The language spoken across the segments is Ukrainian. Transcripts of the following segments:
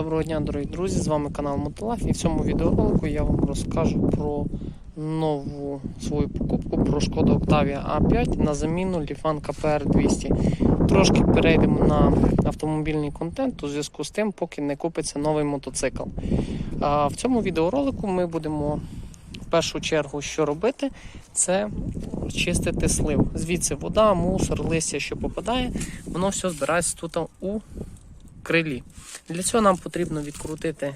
Доброго дня, дорогі друзі! З вами канал Мотолайф і в цьому відеоролику я вам розкажу про нову свою покупку про Шкода Octavia A5 на заміну Lifan KPR 200. Трошки перейдемо на автомобільний контент у зв'язку з тим, поки не купиться новий мотоцикл. А в цьому відеоролику ми будемо в першу чергу що робити, це чистити слив. Звідси вода, мусор, листя, що попадає, воно все збирається тут у крилі. Для цього нам потрібно відкрутити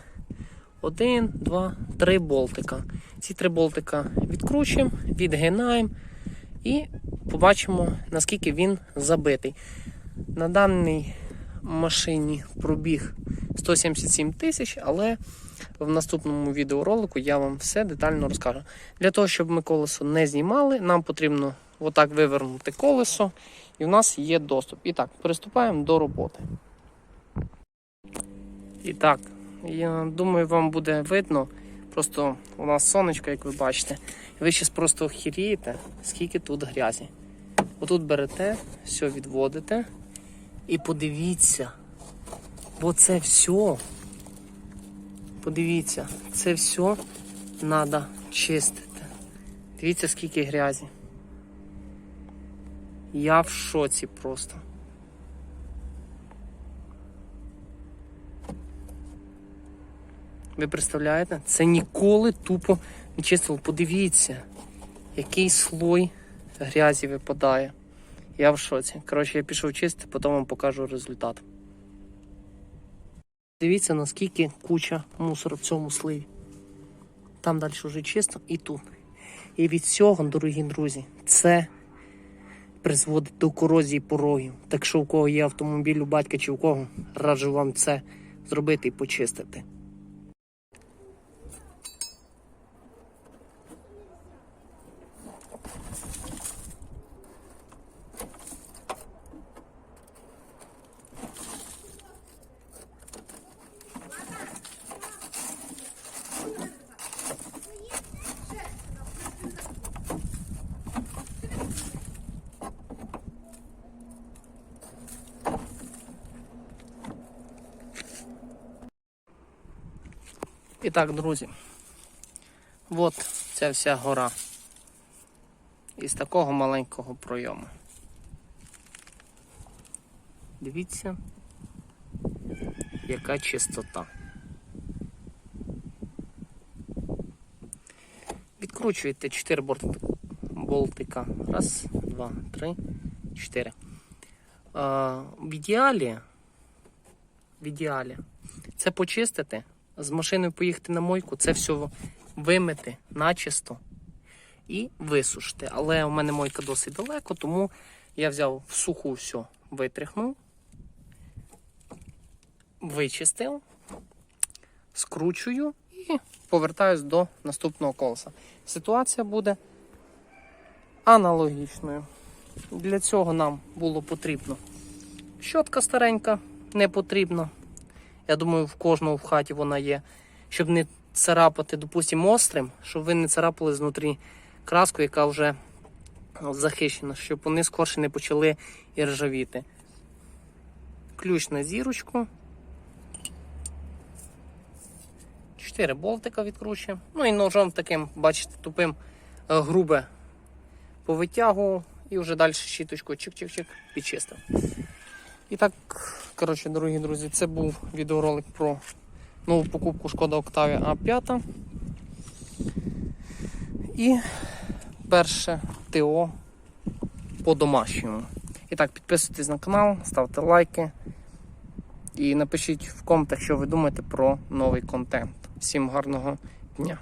один, два, три болтика. Ці три болтика відкручуємо, відгинаємо і побачимо, наскільки він забитий. На даній машині пробіг 177 тисяч, але в наступному відеоролику я вам все детально розкажу. Для того, щоб ми колесо не знімали, нам потрібно отак вивернути колесо, і в нас є доступ. І так, приступаємо до роботи. І так, я думаю, вам буде видно. Просто у нас сонечко, як ви бачите. Ви зараз просто охірієте, скільки тут грязі. Отут берете, все відводите. І подивіться, бо це все. Подивіться, це все треба чистити. Дивіться, скільки грязі. Я в шоці просто. Ви представляєте? Це ніколи тупо не чистило. Подивіться, який слой грязі випадає. Я в шоці. Коротше, я пішов чистити, потім вам покажу результат. Дивіться, наскільки куча мусору в цьому сливі. Там далі вже чисто і тут. І від цього, дорогі друзі, це призводить до корозії порогів. Так що у кого є автомобіль у батька чи у кого, раджу вам це зробити і почистити. І так, друзі, от ця вся гора із такого маленького пройому. Дивіться, яка чистота. Відкручуєте 4 болтика. Раз, два, три, чотири. В ідеалі, в ідеалі це почистити з машиною поїхати на мойку, це все вимити начисто і висушити. Але у мене мойка досить далеко, тому я взяв в суху все, витряхнув, вичистив, скручую і повертаюсь до наступного колеса. Ситуація буде аналогічною. Для цього нам було потрібно щотка старенька, не потрібно. Я думаю, в кожного в хаті вона є. Щоб не царапати, допустимо, острим, щоб ви не царапали знутрі краску, яка вже захищена, щоб вони скорше не почали і ржавіти. Ключ на зірочку. Чотири болтика відкручуємо. Ну і ножом таким, бачите, тупим е, грубе повитягував і вже далі щіточкою чик-чик-чик підчистив. І так, коротше, дорогі друзі, це був відеоролик про нову покупку Шкода Octavia A5. І перше ТО по домашньому. І так, підписуйтесь на канал, ставте лайки і напишіть в коментах, що ви думаєте про новий контент. Всім гарного дня!